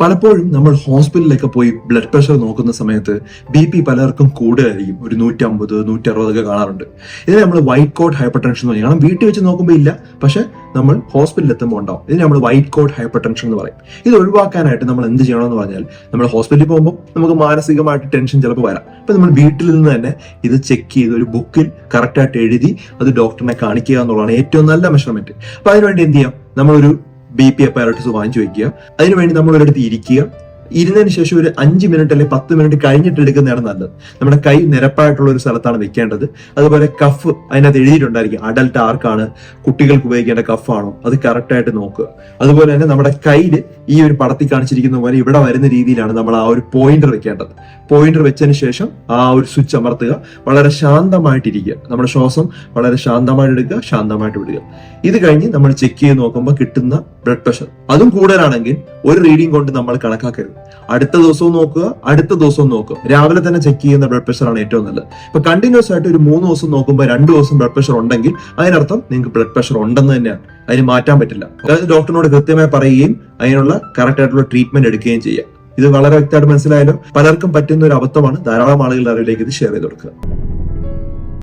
പലപ്പോഴും നമ്മൾ ഹോസ്പിറ്റലിലൊക്കെ പോയി ബ്ലഡ് പ്രഷർ നോക്കുന്ന സമയത്ത് ബി പി പലർക്കും കൂടുതലായിരിക്കും. ഒരു നൂറ്റമ്പത് നൂറ്റി അറുപതൊക്കെ കാണാറുണ്ട്. ഇതിനെ നമ്മൾ വൈറ്റ് കോട്ട് ഹൈപ്പർ ടെൻഷൻ എന്ന് പറയും. കാരണം വീട്ടിൽ വെച്ച് നോക്കുമ്പോൾ ഇല്ല. പക്ഷെ നമ്മൾ ഹോസ്പിറ്റലിൽ എത്തുമ്പോൾ ഉണ്ടാവും. ഇതിന് നമ്മൾ വൈറ്റ് കോട്ട് ഹൈപ്പർ ടെൻഷൻ എന്ന് പറയും. ഇത് ഒഴിവാക്കാനായിട്ട് നമ്മൾ എന്ത് ചെയ്യണമെന്ന് പറഞ്ഞാൽ നമ്മൾ ഹോസ്പിറ്റലിൽ പോകുമ്പോൾ നമുക്ക് മാനസികമായിട്ട് ടെൻഷൻ ചിലപ്പോൾ വരാം. അപ്പൊ നമ്മൾ വീട്ടിൽ നിന്ന് തന്നെ ഇത് ചെക്ക് ചെയ്ത് ഒരു ബുക്കിൽ കറക്റ്റായിട്ട് എഴുതി അത് ഡോക്ടറിനെ കാണിക്കുക എന്നുള്ളതാണ് ഏറ്റവും നല്ല മെഷർമെന്റ് അപ്പൊ അതിനുവേണ്ടി എന്ത് ചെയ്യാം? നമ്മളൊരു ബി പി അപ്പാരറ്റസ് വാങ്ങിച്ചു വെക്കുക. അതിനുവേണ്ടി നമ്മൾ ഒരിടത്ത് ഇരിക്കുക. ഇരുന്നതിന് ശേഷം ഒരു അഞ്ച് മിനിറ്റ് അല്ലെങ്കിൽ പത്ത് മിനിറ്റ് കഴിഞ്ഞിട്ട് എടുക്കുന്നതാണ് നല്ലത്. നമ്മുടെ കൈ നിരപ്പായിട്ടുള്ള ഒരു സ്ഥലത്താണ് വെക്കേണ്ടത് അതുപോലെ കഫ് അതിനകത്ത് എഴുതിയിട്ടുണ്ടായിരിക്കും അഡൽട്ട് ആർക്കാണ് കുട്ടികൾക്ക് ഉപയോഗിക്കേണ്ട കഫാണോ അത് കറക്റ്റായിട്ട് നോക്കുക അതുപോലെ തന്നെ നമ്മുടെ കയ്യിൽ ഈ ഒരു പടത്തിൽ കാണിച്ചിരിക്കുന്ന പോലെ ഇവിടെ വരുന്ന രീതിയിലാണ് നമ്മൾ ആ ഒരു പോയിന്റർ വെക്കേണ്ടത്. പോയിന്റർ വെച്ചതിന് ശേഷം ആ ഒരു സ്വിച്ച് അമർത്തുക. വളരെ ശാന്തമായിട്ടിരിക്കുക. നമ്മുടെ ശ്വാസം വളരെ ശാന്തമായിട്ട് എടുക്കുക ശാന്തമായിട്ട് വിടുക. ഇത് കഴിഞ്ഞ് നമ്മൾ ചെക്ക് ചെയ്ത് നോക്കുമ്പോൾ കിട്ടുന്ന ബ്ലഡ് പ്രഷർ അതും കൂടുതലാണെങ്കിൽ ഒരു റീഡിംഗ് കൊണ്ട് നമ്മൾ കണക്കാക്കരുത്. അടുത്ത ദിവസവും നോക്കുക അടുത്ത ദിവസവും നോക്കുക. രാവിലെ തന്നെ ചെക്ക് ചെയ്യുന്ന ബ്ലഡ് പ്രഷർ ആണ് ഏറ്റവും നല്ലത്. ഇപ്പൊ കണ്ടിന്യൂസ് ആയിട്ട് ഒരു മൂന്ന് ദിവസം നോക്കുമ്പോൾ രണ്ട് ദിവസം ബ്ലഡ് പ്രഷർ ഉണ്ടെങ്കിൽ അതിനർത്ഥം നിങ്ങൾക്ക് ബ്ലഡ് പ്രഷർ ഉണ്ടെന്ന് തന്നെയാണ്. അതിന് മാറ്റാൻ പറ്റില്ല. അതായത് ഡോക്ടറിനോട് കൃത്യമായി പറയുകയും അതിനുള്ള കറക്റ്റ് ആയിട്ടുള്ള ട്രീറ്റ്മെന്റ് എടുക്കുകയും ചെയ്യാം ഇത് വളരെ വ്യക്തമായിട്ട് മനസ്സിലായാലും പലർക്കും പറ്റുന്ന ഒരു അബദ്ധമാണ് ധാരാളം ആളുകളുടെ അറിവിലേക്ക് ഇത് ഷെയർ ചെയ്ത് കൊടുക്കുക.